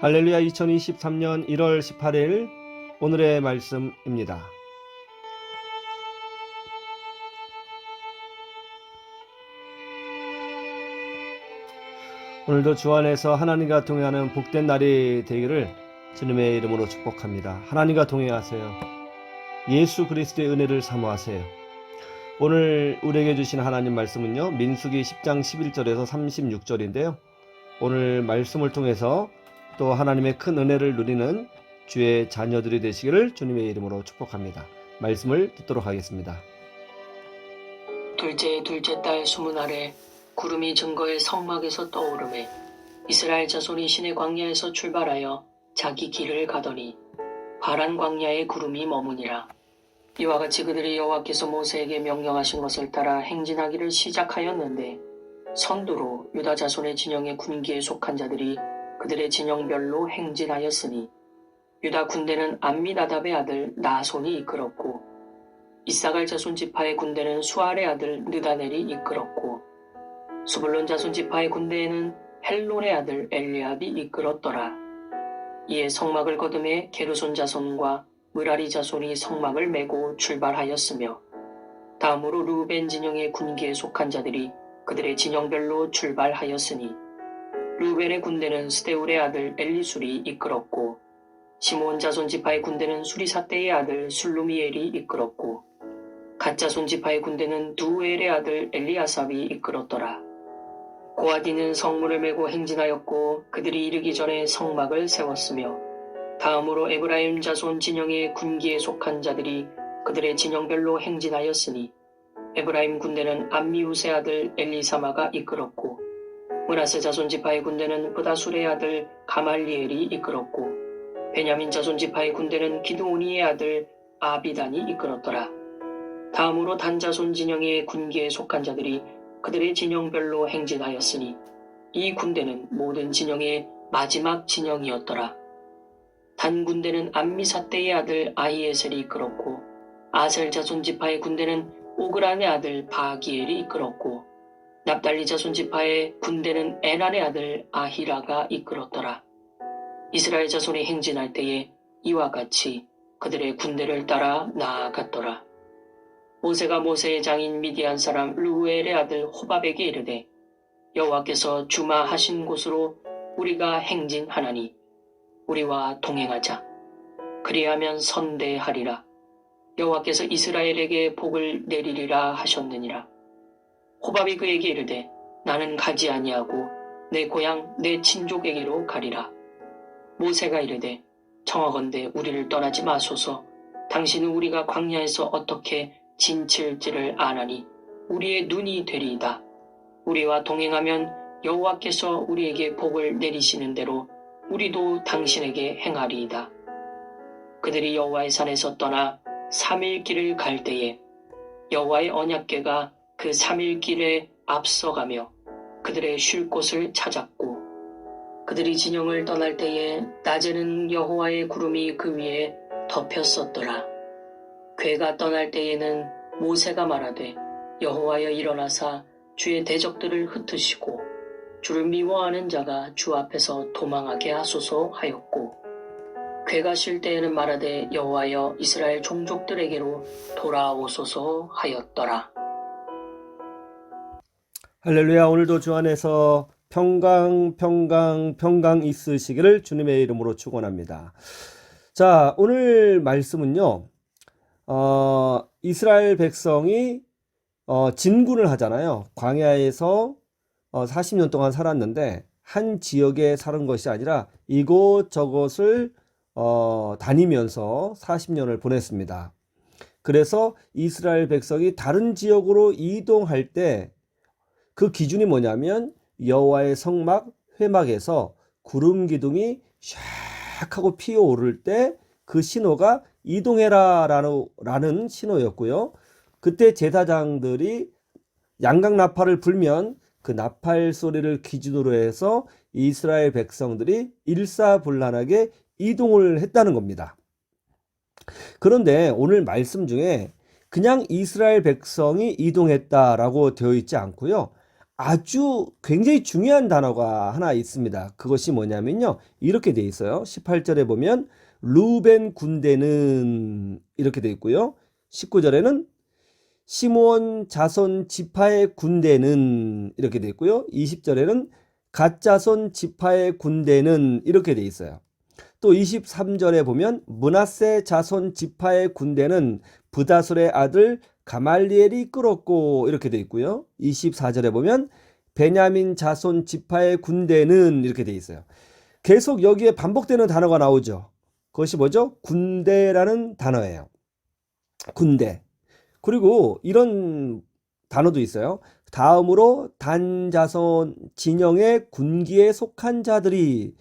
할렐루야 2023년 1월 18일 오늘의 말씀입니다. 오늘도 주 안에서 하나님과 동행하는 복된 날이 되기를 주님의 이름으로 축복합니다. 하나님과 동행하세요. 예수 그리스도의 은혜를 사모하세요. 오늘 우리에게 주신 하나님 말씀은요. 민수기 10장 11절에서 36절인데요. 오늘 말씀을 통해서 또 하나님의 큰 은혜를 누리는 주의 자녀들이 되시기를 주님의 이름으로 축복합니다. 말씀을 듣도록 하겠습니다. 둘째의 둘째 달 스무 날에 구름이 증거의 성막에서 떠오르매 이스라엘 자손이 신의 광야에서 출발하여 자기 길을 가더니 파란 광야에 구름이 머무니라 이와 같이 그들이 여호와께서 모세에게 명령하신 것을 따라 행진하기를 시작하였는데 선두로 유다 자손의 진영의 군기에 속한 자들이 그들의 진영별로 행진하였으니 유다 군대는 암미나답의 아들 나손이 이끌었고 이사갈 자손 지파의 군대는 수알의 아들 느다넬이 이끌었고 수불론 자손 지파의 군대에는 헬론의 아들 엘리압이 이끌었더라. 이에 성막을 거듭해 게르손 자손과 무라리 자손이 성막을 메고 출발하였으며 다음으로 루벤 진영의 군기에 속한 자들이 그들의 진영별로 출발하였으니 루벤의 군대는 스데울의 아들 엘리술이 이끌었고 시몬 자손 지파의 군대는 수리사떼의 아들 술루미엘이 이끌었고 가짜손 지파의 군대는 두엘의 아들 엘리아삽이 이끌었더라. 고아디는 성문을 메고 행진하였고 그들이 이르기 전에 성막을 세웠으며 다음으로 에브라임 자손 진영의 군기에 속한 자들이 그들의 진영별로 행진하였으니 에브라임 군대는 암미우스의 아들 엘리사마가 이끌었고 문하세 자손 지파의 군대는 부다술의 아들 가말리엘이 이끌었고 베냐민 자손 지파의 군대는 기드오니의 아들 아비단이 이끌었더라. 다음으로 단자손 진영의 군기에 속한 자들이 그들의 진영별로 행진하였으니 이 군대는 모든 진영의 마지막 진영이었더라. 단 군대는 암미사떼의 아들 아이에셀이 이끌었고 아셀 자손 지파의 군대는 오그란의 아들 바기엘이 이끌었고 납달리 자손 지파의 군대는 에난의 아들 아히라가 이끌었더라. 이스라엘 자손이 행진할 때에 이와 같이 그들의 군대를 따라 나아갔더라. 모세가 모세의 장인 미디안 사람 루엘의 아들 호밥에게 이르되 여호와께서 주마하신 곳으로 우리가 행진하나니 우리와 동행하자 그리하면 선대하리라 여호와께서 이스라엘에게 복을 내리리라 하셨느니라 호밥이 그에게 이르되 나는 가지 아니하고 내 고향 내 친족에게로 가리라 모세가 이르되 청하건대 우리를 떠나지 마소서 당신은 우리가 광야에서 어떻게 진칠지를 아나니 우리의 눈이 되리이다. 우리와 동행하면 여호와께서 우리에게 복을 내리시는 대로 우리도 당신에게 행하리이다. 그들이 여호와의 산에서 떠나 3일 길을 갈 때에 여호와의 언약궤가 그 3일 길에 앞서가며 그들의 쉴 곳을 찾았고 그들이 진영을 떠날 때에 낮에는 여호와의 구름이 그 위에 덮였었더라. 괴가 떠날 때에는 모세가 말하되 여호와여 일어나사 주의 대적들을 흩으시고 주를 미워하는 자가 주 앞에서 도망하게 하소서 하였고 괴가 쉴 때에는 말하되 여호와여 이스라엘 종족들에게로 돌아오소서 하였더라. 할렐루야 오늘도 주 안에서 평강 평강 평강 있으시기를 주님의 이름으로 축원합니다. 자 오늘 말씀은요. 어, 이스라엘 백성이 어, 진군을 하잖아요. 광야에서 어, 40년 동안 살았는데 한 지역에 사는 것이 아니라 이곳 저곳을 어, 다니면서 40년을 보냈습니다. 그래서 이스라엘 백성이 다른 지역으로 이동할 때 그 기준이 뭐냐면 여호와의 성막 회막에서 구름 기둥이 샥 하고 피어오를 때 그 신호가 이동해라라는 라는 신호였고요. 그때 제사장들이 양각 나팔을 불면 그 나팔 소리를 기준으로 해서 이스라엘 백성들이 일사불란하게 이동을 했다는 겁니다. 그런데 오늘 말씀 중에 그냥 이스라엘 백성이 이동했다라고 되어 있지 않고요. 아주 굉장히 중요한 단어가 하나 있습니다. 그것이 뭐냐면요. 이렇게 돼 있어요. 18절에 보면 루벤 군대는 이렇게 돼 있고요. 19절에는 시므온 자손 지파의 군대는 이렇게 돼 있고요. 20절에는 갓자손 지파의 군대는 이렇게 돼 있어요. 또 23절에 보면 문하세 자손 지파의 군대는 부다솔의 아들 가말리엘이 이끌었고 이렇게 돼 있고요. 24절에 보면 베냐민 자손 지파의 군대는 이렇게 돼 있어요. 계속 여기에 반복되는 단어가 나오죠. 그것이 뭐죠? 군대라는 단어예요. 군대. 그리고 이런 단어도 있어요. 다음으로 단자손 진영의 군기에 속한 자들이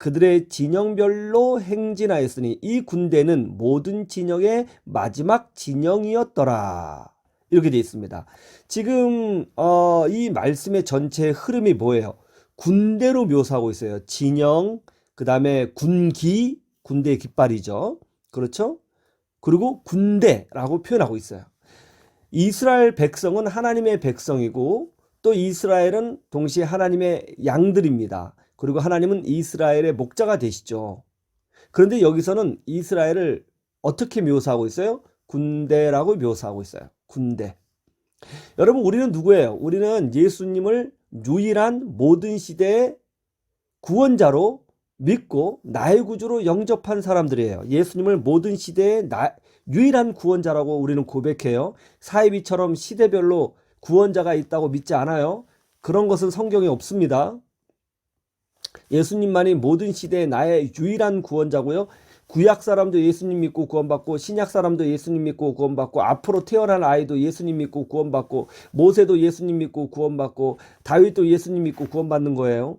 그들의 진영별로 행진하였으니 이 군대는 모든 진영의 마지막 진영이었더라. 이렇게 되어 있습니다. 지금 어, 이 말씀의 전체 흐름이 뭐예요? 군대로 묘사하고 있어요. 진영, 그 다음에 군기, 군대의 깃발이죠. 그렇죠? 그리고 군대라고 표현하고 있어요. 이스라엘 백성은 하나님의 백성이고 또 이스라엘은 동시에 하나님의 양들입니다. 그리고 하나님은 이스라엘의 목자가 되시죠. 그런데 여기서는 이스라엘을 어떻게 묘사하고 있어요? 군대라고 묘사하고 있어요. 군대. 여러분, 우리는 누구예요? 우리는 예수님을 유일한 모든 시대의 구원자로 믿고 나의 구주로 영접한 사람들이에요. 예수님을 모든 시대의 나, 유일한 구원자라고 우리는 고백해요. 사이비처럼 시대별로 구원자가 있다고 믿지 않아요. 그런 것은 성경에 없습니다. 예수님만이 모든 시대의 나의 유일한 구원자고요. 구약 사람도 예수님 믿고 구원받고 신약 사람도 예수님 믿고 구원받고 앞으로 태어날 아이도 예수님 믿고 구원받고 모세도 예수님 믿고 구원받고 다윗도 예수님 믿고 구원받는 거예요.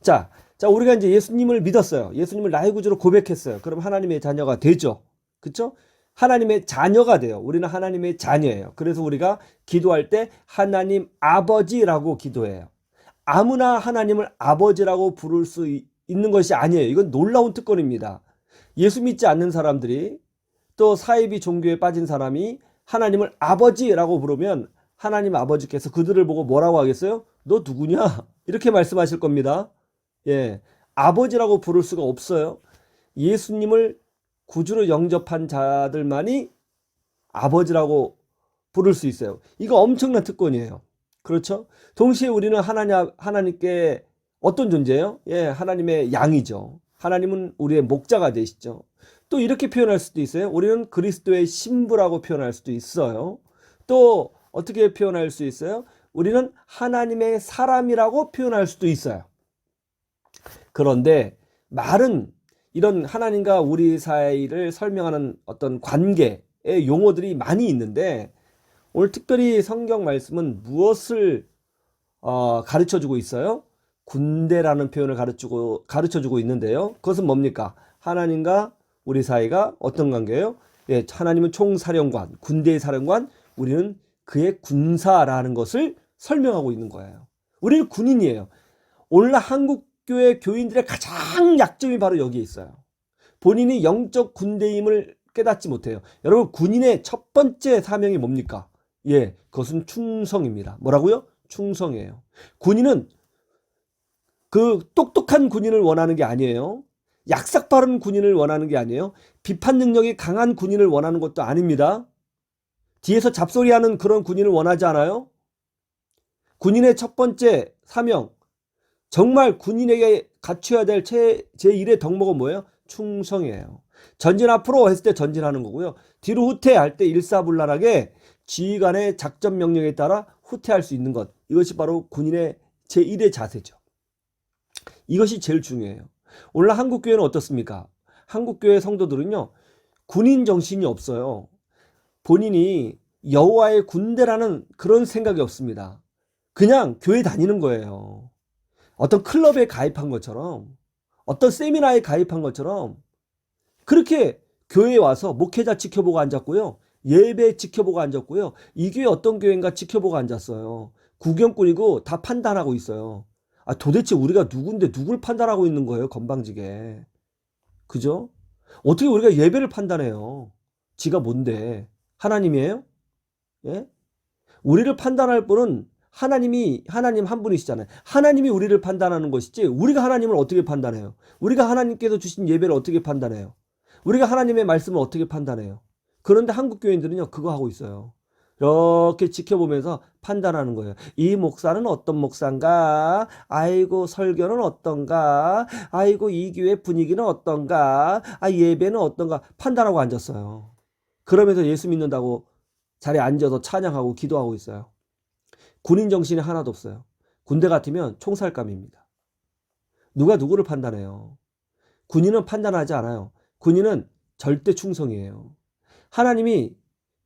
자, 자 우리가 이제 예수님을 믿었어요. 예수님을 나의 구주로 고백했어요. 그럼 하나님의 자녀가 되죠. 그렇죠? 하나님의 자녀가 돼요. 우리는 하나님의 자녀예요. 그래서 우리가 기도할 때 하나님 아버지라고 기도해요. 아무나 하나님을 아버지라고 부를 수 이- 있는 것이 아니에요. 이건 놀라운 특권입니다. 예수 믿지 않는 사람들이 또 사이비 종교에 빠진 사람이 하나님을 아버지라고 부르면 하나님 아버지께서 그들을 보고 뭐라고 하겠어요? 너 누구냐? 이렇게 말씀하실 겁니다. 예. 아버지라고 부를 수가 없어요. 예수님을 구주로 영접한 자들만이 아버지라고 부를 수 있어요. 이거 엄청난 특권이에요. 그렇죠? 동시에 우리는 하나님, 하나님께 어떤 존재예요? 예, 하나님의 양이죠. 하나님은 우리의 목자가 되시죠. 또 이렇게 표현할 수도 있어요. 우리는 그리스도의 신부라고 표현할 수도 있어요. 또 어떻게 표현할 수 있어요? 우리는 하나님의 사람이라고 표현할 수도 있어요. 그런데 말은 이런 하나님과 우리 사이를 설명하는 어떤 관계의 용어들이 많이 있는데 오늘 특별히 성경 말씀은 무엇을 어, 가르쳐 주고 있어요? 군대라는 표현을 가르치고 가르쳐 주고 있는데요. 그것은 뭡니까? 하나님과 우리 사이가 어떤 관계예요? 예, 하나님은 총사령관, 군대의 사령관, 우리는 그의 군사라는 것을 설명하고 있는 거예요. 우리는 군인이에요. 오늘날 한국 교회 교인들의 가장 약점이 바로 여기에 있어요. 본인이 영적 군대임을 깨닫지 못해요. 여러분, 군인의 첫 번째 사명이 뭡니까? 예, 그것은 충성입니다. 뭐라고요? 충성이에요. 군인은 그 똑똑한 군인을 원하는 게 아니에요. 약삭 빠른 군인을 원하는 게 아니에요. 비판 능력이 강한 군인을 원하는 것도 아닙니다. 뒤에서 잡소리하는 그런 군인을 원하지 않아요. 군인의 첫 번째 사명, 정말 군인에게 갖춰야 될 제, 제1의 덕목은 뭐예요? 충성이에요. 전진 앞으로 했을 때 전진하는 거고요. 뒤로 후퇴할 때 일사불란하게 지휘 관의 작전 명령에 따라 후퇴할 수 있는 것. 이것이 바로 군인의 제1의 자세죠. 이것이 제일 중요해요. 오늘 한국교회는 어떻습니까? 한국교회 성도들은요, 군인 정신이 없어요. 본인이 여호와의 군대라는 그런 생각이 없습니다. 그냥 교회 다니는 거예요. 어떤 클럽에 가입한 것처럼, 어떤 세미나에 가입한 것처럼, 그렇게 교회에 와서 목회자 지켜보고 앉았고요. 예배 지켜보고 앉았고요. 이 교회 어떤 교회인가 지켜보고 앉았어요. 구경꾼이고 다 판단하고 있어요. 아, 도대체 우리가 누군데 누굴 판단하고 있는 거예요, 건방지게. 그죠? 어떻게 우리가 예배를 판단해요? 지가 뭔데? 하나님이에요? 예? 우리를 판단할 분은 하나님이 하나님 한 분이시잖아요. 하나님이 우리를 판단하는 것이지 우리가 하나님을 어떻게 판단해요? 우리가 하나님께서 주신 예배를 어떻게 판단해요? 우리가 하나님의 말씀을 어떻게 판단해요? 그런데 한국 교인들은요 그거 하고 있어요. 이렇게 지켜보면서 판단하는 거예요. 이 목사는 어떤 목사인가? 아이고 설교는 어떤가? 아이고 이 교회 분위기는 어떤가? 아 예배는 어떤가? 판단하고 앉았어요. 그러면서 예수 믿는다고 자리에 앉아서 찬양하고 기도하고 있어요. 군인 정신이 하나도 없어요. 군대 같으면 총살감입니다. 누가 누구를 판단해요? 군인은 판단하지 않아요. 군인은 절대 충성이에요. 하나님이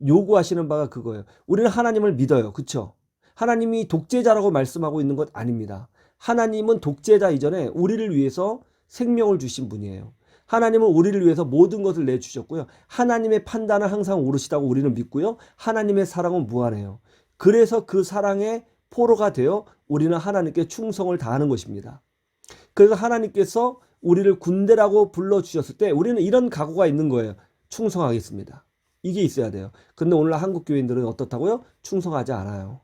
요구하시는 바가 그거예요. 우리는 하나님을 믿어요. 그쵸? 하나님이 독재자라고 말씀하고 있는 것 아닙니다. 하나님은 독재자 이전에 우리를 위해서 생명을 주신 분이에요. 하나님은 우리를 위해서 모든 것을 내주셨고요. 하나님의 판단은 항상 옳으시다고 우리는 믿고요. 하나님의 사랑은 무한해요. 그래서 그 사랑의 포로가 되어 우리는 하나님께 충성을 다하는 것입니다. 그래서 하나님께서 우리를 군대라고 불러주셨을 때 우리는 이런 각오가 있는 거예요. 충성하겠습니다. 이게 있어야 돼요. 근데 오늘 한국 교인들은 어떻다고요? 충성하지 않아요.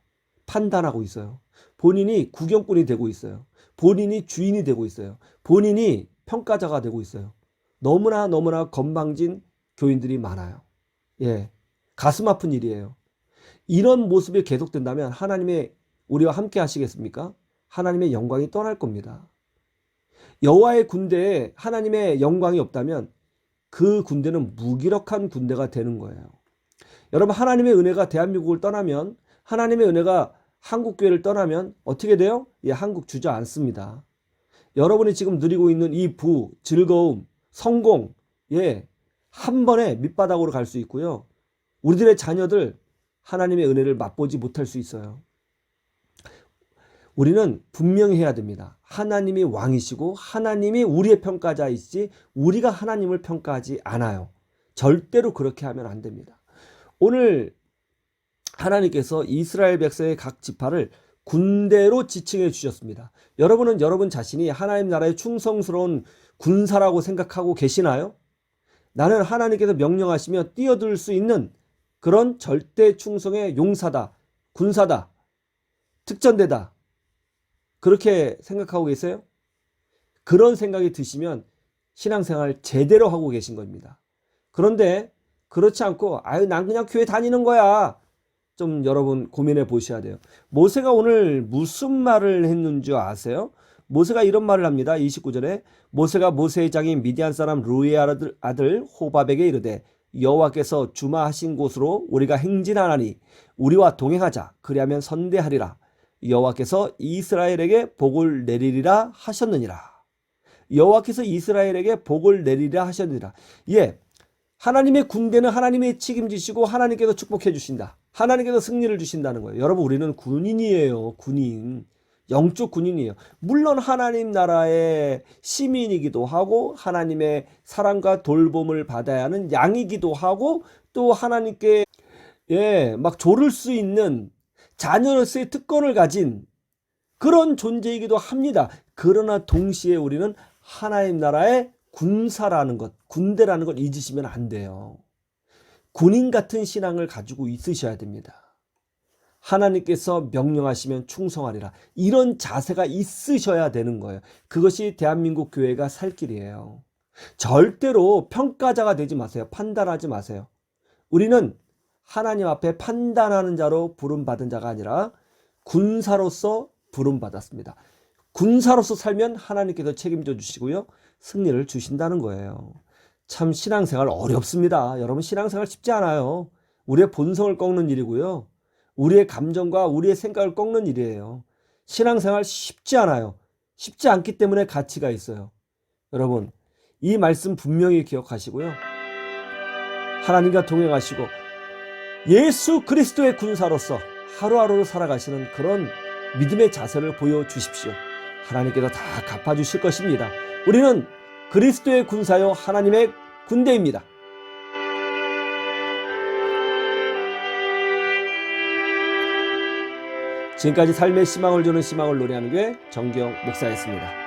판단하고 있어요. 본인이 구경꾼이 되고 있어요. 본인이 주인이 되고 있어요. 본인이 평가자가 되고 있어요. 너무나 너무나 건방진 교인들이 많아요. 예. 가슴 아픈 일이에요. 이런 모습이 계속된다면 하나님의 우리와 함께 하시겠습니까? 하나님의 영광이 떠날 겁니다. 여호와의 군대에 하나님의 영광이 없다면 그 군대는 무기력한 군대가 되는 거예요. 여러분 하나님의 은혜가 대한민국을 떠나면 하나님의 은혜가 한국 교회를 떠나면 어떻게 돼요? 예, 한국 주저 않습니다. 여러분이 지금 누리고 있는 이 부, 즐거움, 성공, 예, 한 번에 밑바닥으로 갈 수 있고요. 우리들의 자녀들 하나님의 은혜를 맛보지 못할 수 있어요. 우리는 분명히 해야 됩니다. 하나님이 왕이시고 하나님이 우리의 평가자이지 우리가 하나님을 평가하지 않아요. 절대로 그렇게 하면 안 됩니다. 오늘 하나님께서 이스라엘 백성의 각 지파를 군대로 지칭해 주셨습니다. 여러분은 여러분 자신이 하나님 나라의 충성스러운 군사라고 생각하고 계시나요? 나는 하나님께서 명령하시며 뛰어들 수 있는 그런 절대 충성의 용사다, 군사다, 특전대다. 그렇게 생각하고 계세요? 그런 생각이 드시면 신앙생활 제대로 하고 계신 겁니다. 그런데 그렇지 않고 아유 난 그냥 교회 다니는 거야. 좀 여러분 고민해 보셔야 돼요. 모세가 오늘 무슨 말을 했는 줄 아세요? 모세가 이런 말을 합니다. 29절에 모세가 모세의 장인 미디안 사람 루의 아들, 아들 호밥에게 이르되 여호와께서 주마하신 곳으로 우리가 행진하나니 우리와 동행하자 그리하면 선대하리라 여호와께서 이스라엘에게 복을 내리리라 하셨느니라. 여호와께서 이스라엘에게 복을 내리리라 하셨느니라. 예 하나님의 군대는 하나님의 책임지시고 하나님께서 축복해 주신다. 하나님께서 승리를 주신다는 거예요. 여러분 우리는 군인이에요 군인. 영적 군인이에요. 물론 하나님 나라의 시민이기도 하고 하나님의 사랑과 돌봄을 받아야 하는 양이기도 하고 또 하나님께 예, 막 조를 수 있는 자녀로서의 특권을 가진 그런 존재이기도 합니다. 그러나 동시에 우리는 하나님 나라의 군사라는 것, 군대라는 걸 잊으시면 안 돼요. 군인 같은 신앙을 가지고 있으셔야 됩니다. 하나님께서 명령하시면 충성하리라. 이런 자세가 있으셔야 되는 거예요. 그것이 대한민국 교회가 살 길이에요. 절대로 평가자가 되지 마세요. 판단하지 마세요. 우리는 하나님 앞에 판단하는 자로 부름받은 자가 아니라 군사로서 부름받았습니다. 군사로서 살면 하나님께서 책임져 주시고요. 승리를 주신다는 거예요. 참 신앙생활 어렵습니다. 여러분 신앙생활 쉽지 않아요. 우리의 본성을 꺾는 일이고요. 우리의 감정과 우리의 생각을 꺾는 일이에요. 신앙생활 쉽지 않아요. 쉽지 않기 때문에 가치가 있어요. 여러분, 이 말씀 분명히 기억하시고요. 하나님과 동행하시고 예수 그리스도의 군사로서 하루하루를 살아가시는 그런 믿음의 자세를 보여주십시오. 하나님께서 다 갚아주실 것입니다. 우리는 그리스도의 군사요 하나님의 군대입니다. 지금까지 삶의 희망을 주는 희망을 노래하는 교회 정경 목사였습니다.